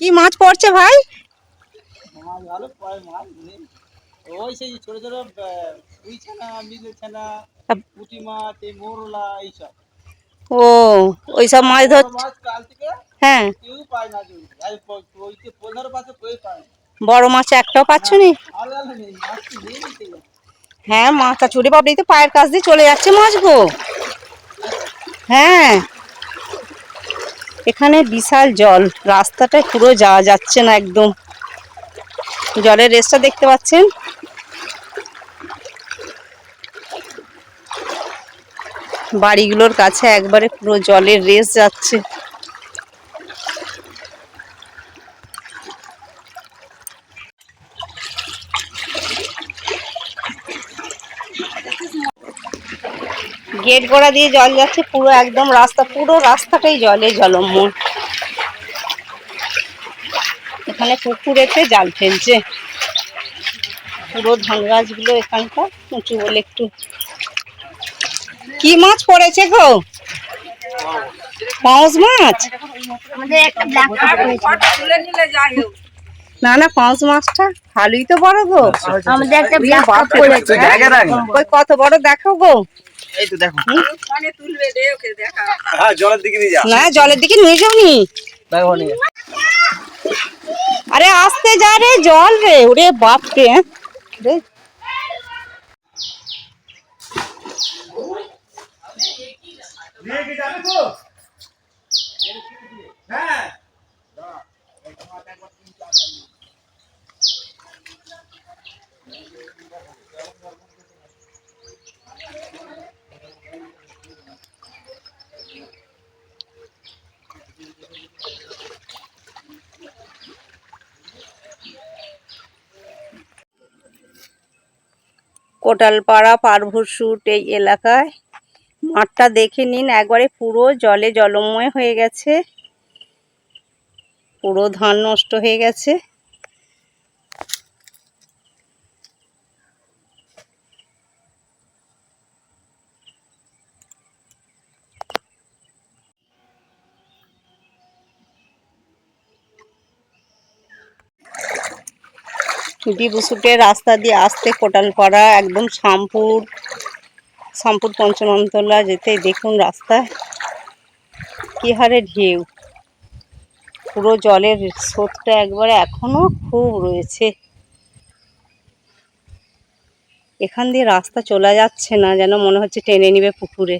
কি মাছ পড়ছে ভাই? মাছ ভালো পড়ে মাছ ওই সেই ছোট ছোট ছানা মিলে ছানা পুঁটি মাছ এই মোরলা এইসব। ও ওই সব মাছ ধর হ্যাঁ। কেউ পায় না জমি। আর প- পাশে কেউ পায় বড় মাছ একটাও পাচ্ছ নি? নিতে গেলে। হ্যাঁ মাথা চুরি বাবলি তো পায়ের কাছ দিয়ে চলে যাচ্ছে মাছ গো হ্যাঁ। এখানে বিশাল জল রাস্তাটায় পুরো যাওয়া যাচ্ছে না একদম। জলের রেসটা দেখতে পাচ্ছেন? বাড়িগুলোর কাছে একবারে পুরো জলের রেস যাচ্ছে। গেট গোড়া দিয়ে জল যাচ্ছে পুরো একদম রাস্তা পুরো রাস্তাটাই জলে জলময় এখানে পুকুরেতে জাল ফেলছে। পুরো ধান গাছগুলো এখানকার উঁচু বলে একটু। কি মাছ পড়েছে গো? পাউস মাছ? আমাদের একটা ব্ল্যাক না না পাউস মাছটা ভালোই তো বড় গো। আমাদের একটা ওই কত বড় দেখাও গো। এই তো দেখো। হ্যাঁ জলের দিকে নিয়ে যা। না জলের দিকে নিয়ে যাওনি দেখো নিয়ে আরে আসতে যা রে জল রে। ওরে বাপ রে রে কোটালপাড়া পারভুসুট এই এলাকায়। মাঠটা দেখে নিন, একবারে পুরো জলে জলময় হয়ে গেছে। পুরো ধান নষ্ট হয়ে গেছে। ডিবুসুটের রাস্তা দিয়ে আসতে কোটালপাড়া একদম শামপুর শামপুর পঞ্চমন্তলা যেতে দেখুন রাস্তায় কি হারে ঢেউ। পুরো জলের স্রোতটা একবারে এখনও খুব রয়েছে। এখান দিয়ে রাস্তা চলা যাচ্ছে না, যেন মনে হচ্ছে টেনে নিবে পুকুরে।